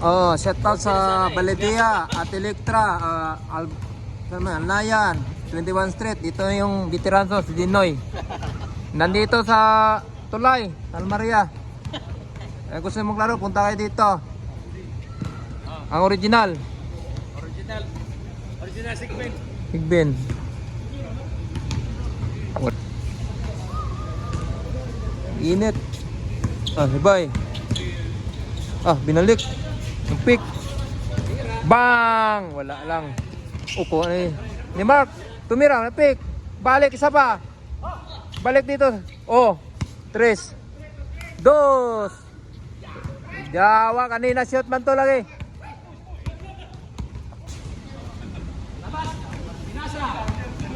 Oh, shout out sa Baledia at Electra, uh, Al Alnayan, 21 Street. Dito yung veteranso, si Dinoy. Nandito sa Tulay, Tal Maria. Eh, gusto mong maglaro, punta kayo dito. Ang original, Original. Original segment. Higbin. Init. Ah, hibay. Ah, binalik. Yung pick. Bang! Wala lang. Upo na eh. Ni Mark, tumira na pick. Balik, isa pa. Balik dito. Oh, tres. Dos. Jawa, kanina shot man to lagi.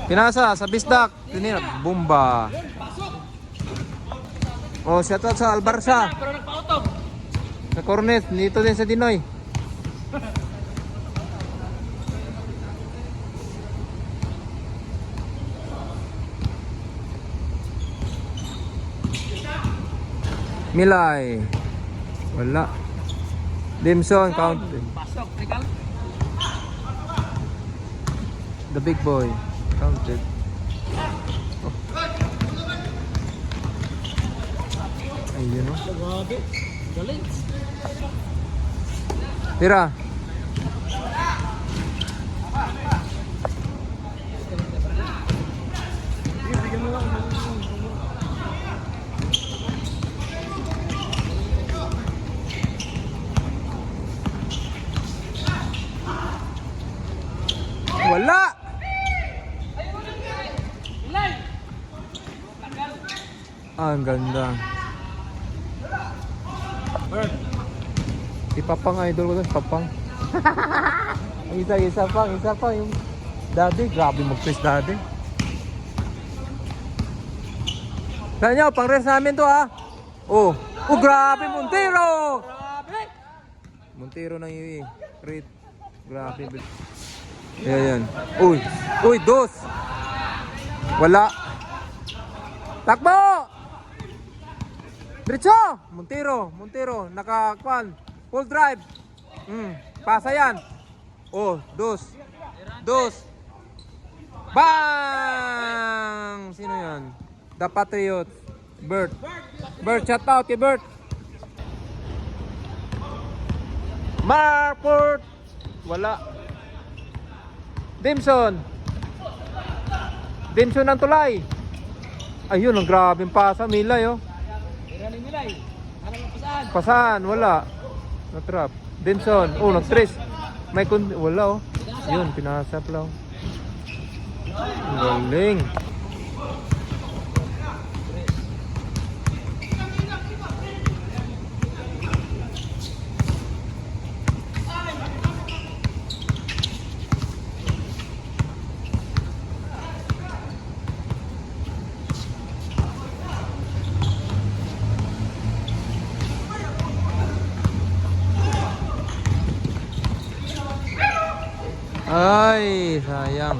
Pinasa sa Bisdak. Tinira, bumba. Oh, shout out sa Albarsa. Pero nagpa-auto. Sa Cornet, dito din sa Dinoy. Milay. Wala. Dimson, count. Pasok. Legal. The big boy. Counted. Oh. Ayun. Grabe. Galing. Tira. Wala. Ah, ang ganda. Bird. Si Papang idol ko doon, Papang. isa, isa pa, isa pa yung daddy. Grabe mag-twist daddy. Nyo, pang rest namin to ha. Oh, oh grabe Montero! Grabe. Montero ng UE. Rate. Grabe. Ayan, yan. Uy, uy, dos. Wala. Takbo! Diretso! Montero, Montero, nakakwan. Full drive. Hmm, pasa yan. Oh, dos. Dos. Bang! Sino yan? The Patriot. Bert. Bert, shout out kay Bert. Marport. Wala. Dimson. Dimson ng tulay. Ayun, ang grabing pasa. Milay, oh. Milay. Ano mo wala. Na-trap. Dimson. Oh, nag-tres. May kun... Wala, oh. Yun, pinasap lang. Ang Galing. Ay, sayang.